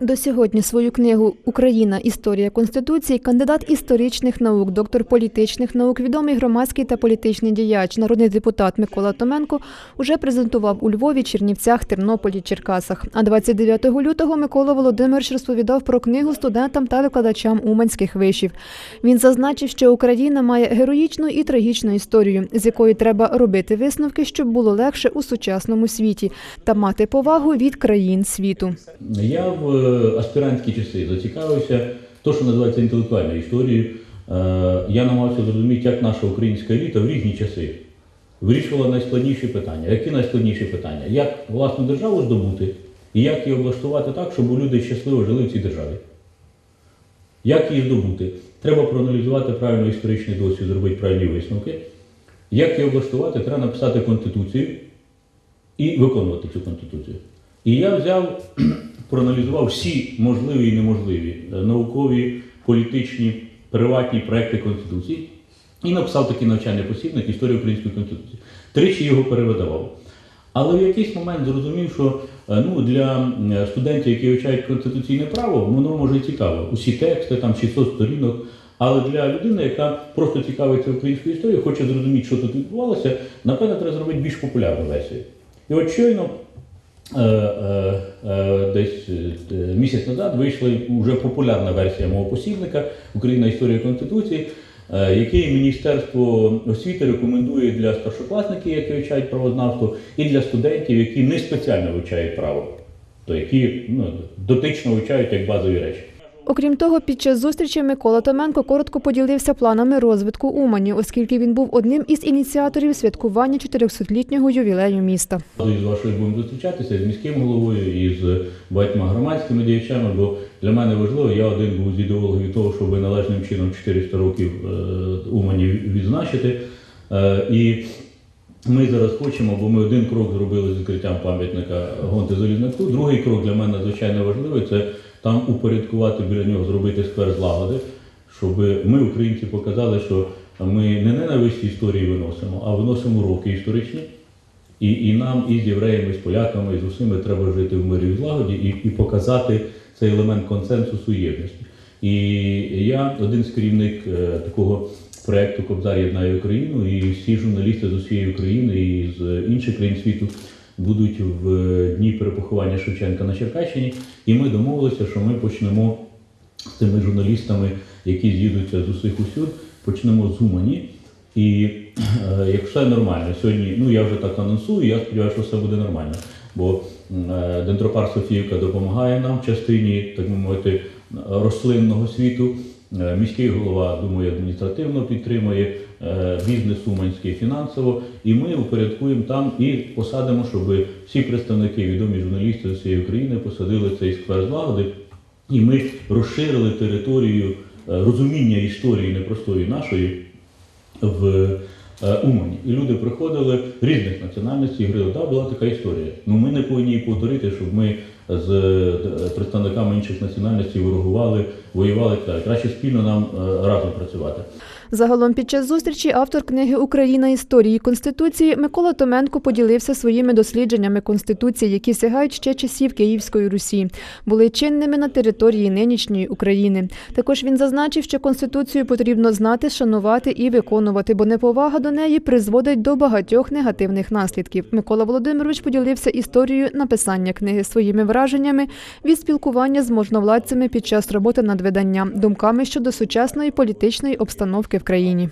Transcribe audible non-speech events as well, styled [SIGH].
До сьогодні свою книгу Україна. Історія Конституції кандидат історичних наук, доктор політичних наук, відомий громадський та політичний діяч, народний депутат Микола Томенко уже презентував у Львові, Чернівцях, Тернополі, Черкасах. А 29 лютого Микола Володимирович розповідав про книгу студентам та викладачам уманських вишів. Він зазначив, що Україна має героїчну і трагічну історію, з якої треба робити висновки, щоб було легше у сучасному світі та мати повагу від країн світу. Я в аспірантські часи зацікавився, то, що називається інтелектуальною історією. Е, Я намагався зрозуміти, як наша українська еліта в різні часи вирішувала найскладніші питання. Які найскладніші питання? Як власну державу здобути і як її облаштувати так, щоб люди щасливо жили в цій державі? Як її здобути? Треба проаналізувати правильно історичний досвід, зробити правильні висновки. Як її облаштувати? Треба написати конституцію і виконувати цю конституцію. І я взяв, [CLEARS THROAT] проаналізував всі можливі і неможливі е, наукові, політичні, приватні проекти Конституції і написав такий навчальний посібник історії української конституції. Тричі його перевидавав. Але в якийсь момент зрозумів, що е, ну, для студентів, які вивчають конституційне право, воно може цікаво. Усі тексти, там 600 сторінок. Але для людини, яка просто цікавиться українською історією, хоче зрозуміти, що тут відбувалося, напевно, треба зробити більш популярну версію. І от щойно десь е, місяць назад вийшла вже популярна версія мого посібника Україна історія Конституції, е, який Міністерство освіти рекомендує для старшокласників, які вивчають правознавство, і для студентів, які не спеціально вивчають право, то які ну, дотично вивчають як базові речі. Окрім того, під час зустрічі Микола Томенко коротко поділився планами розвитку Умані, оскільки він був одним із ініціаторів святкування 400-літнього ювілею міста. З вашою будемо зустрічатися з міським головою і з багатьма громадськими діячами, бо для мене важливо, я один був з ідеологів того, щоб належним чином 400 років е, Умані відзначити. Е, І ми зараз хочемо, бо ми один крок зробили з відкриттям пам'ятника Гонти Залізняку. Другий крок для мене надзвичайно важливий це там упорядкувати біля нього, зробити сквер злагоди, щоб ми, українці, показали, що ми не ненависть історії виносимо, а виносимо уроки історичні. І, і нам, і з євреями, і з поляками, і з усіми треба жити в мирі і в злагоді і, і показати цей елемент консенсусу єдності. І я один з керівник е, такого проєкту Кобзар єднає Україну, і всі журналісти з усієї України і з інших країн світу будуть в дні перепоховання Шевченка на Черкащині. І ми домовилися, що ми почнемо з тими журналістами, які з'їдуться з усіх усюд, почнемо з Умані. І е, як все нормально, сьогодні, ну я вже так анонсую, я сподіваюся, що все буде нормально. Бо е, Дендропарк Софіївка допомагає нам в частині, так би мовити, рослинного світу. Е, Міський голова, думаю, адміністративно підтримує, е, бізнес уманський фінансово, і ми упорядкуємо там і посадимо, щоб всі представники, відомі журналісти з усієї України посадили цей сквер злагоди, і ми розширили територію е, розуміння історії непростої нашої в Умані. І люди приходили різних національностей і говорили, так, була така історія. Ну ми не повинні її повторити, щоб ми з е, представниками інших національностей ворогували, воювали так. Краще спільно нам е, разом працювати. Загалом під час зустрічі автор книги Україна історії Конституції Микола Томенко поділився своїми дослідженнями Конституції, які сягають ще часів Київської Русі, були чинними на території нинішньої України. Також він зазначив, що Конституцію потрібно знати, шанувати і виконувати, бо неповага до неї призводить до багатьох негативних наслідків. Микола Володимирович поділився історією написання книги своїми враженнями від спілкування з можновладцями під час роботи над виданням, думками щодо сучасної політичної обстановки в країні.